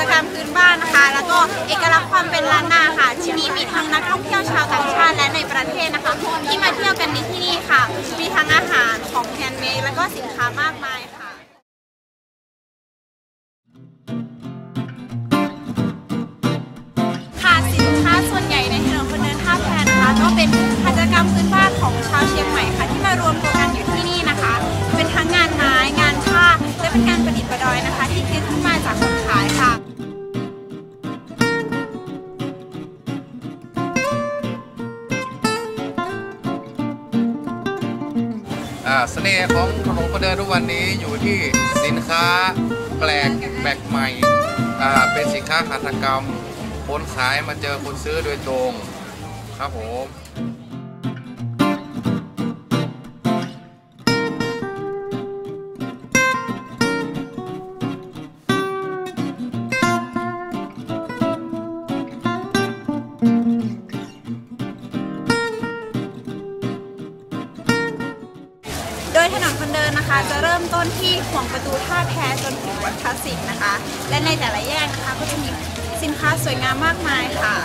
ตกรรมพื้นบ้านนะคะ แล้วก็เอกลักษณ์ความเป็นล้านนาค่ะ ที่นี่มีทั้งนักท่องเที่ยวชาวต่างชาติและในประเทศนะคะ ที่มาเที่ยวกันในที่นี่ค่ะ มีทั้งอาหารของแฮนด์เมดแล้วก็สินค้ามากมายค่ะค่ะสินค้าส่วนใหญ่ในถนนคนเดินท่าแพนะคะก็เป็นกิจกรรมพื้นบ้านของชาวเชียงใหม่ค่ะที่มารวมตัวกันอยู่ที่นี่นะคะเป็นทั้งงานไม้งานผ้าและเป็นการประดิษฐ์ประดอยนะคะที่คิดขึ้นมา เสน่ห์ของถนนคนเดินทุกวันนี้อยู่ที่สินค้าแปลกแปลกใหม่ เป็นสินค้าหัตถกรรมคนขายมาเจอคนซื้อโดยตรงครับผม ถนนคนเดินนะคะ จะเริ่มต้นที่ห่วงประตูท่าแพจนถึงวัดพระสิงห์นะคะ และในแต่ละแยกนะคะก็จะมีสินค้าสวยงามมากมายค่ะ